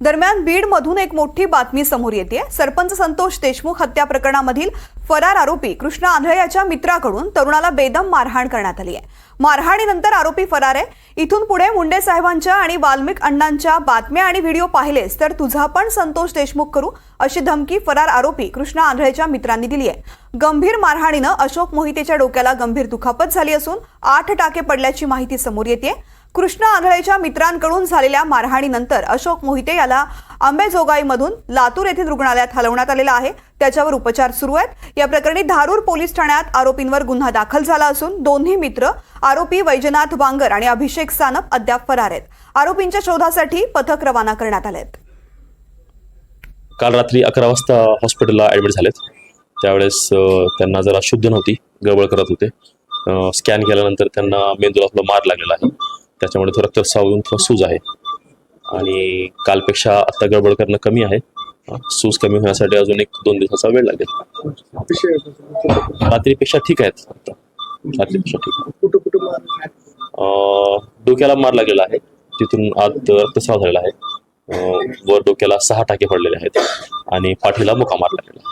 दरम्यान बीडमधून एक मोठी बातमी समोर येते सरपंच संतोष देशमुख हत्या प्रकरणामधील फरार आरोपी कृष्णा आंधळे याच्या मित्राकडून तरुणाला बेदम मारहाण करण्यात आली आहे. मारहाणीनंतर आरोपी फरार आहे. इथून पुढे मुंडे साहेबांच्या आणि वाल्मिक अण्णांच्या बातम्या आणि व्हिडिओ पाहिलेस तर तुझा पण संतोष देशमुख करू अशी धमकी फरार आरोपी कृष्णा आंधळेच्या मित्रांनी दिली आहे. गंभीर मारहाणीनं अशोक मोहितेच्या डोक्याला गंभीर दुखापत झाली असून आठ टाके पडल्याची माहिती समोर येते कृष्ण आंधळेच्या मित्रांकडून झालेल्या मारहाणीनंतर अशोक मोहिते याला आंबेजोगाईमधून लातूर येथील रुग्णालयात हलवण्यात आलेला आहे. त्याच्यावर उपचार सुरू आहेत. या प्रकरणी धारूर पोलीस ठाण्यात आरोपींवर गुन्हा दाखल झाला असून दोन्ही मित्र आरोपी वैजनाथ वांगर आणि अभिषेक सानप अद्याप फरार आहेत. आरोपींच्या शोधासाठी पथक रवाना करण्यात आले आहेत काल रात्री अकरा वाजता हॉस्पिटलला ॲडमिट झालेत. त्यावेळेस त्यांना जरा शुद्ध नव्हती गडबड करत होते. स्कॅन केल्यानंतर त्यांना मेंदूला मार लागलेला आहे. त्याच्यामुळे तो रक्तस्राव येऊन थोडा सूज आहे. आणि कालपेक्षा आत्ता गडबड करणं कमी आहे. सूज कमी होण्यासाठी अजून एक दोन दिवसाचा वेळ लागेल. रात्रीपेक्षा ठीक आहेत. रात्रीपेक्षा ठीक. डोक्याला मार लागलेला आहे. तिथून आत रक्तस्राव झालेला आहे. वर डोक्याला सहा टाके पडलेले आहेत. आणि पाठीला मुका मार लागलेला आहे.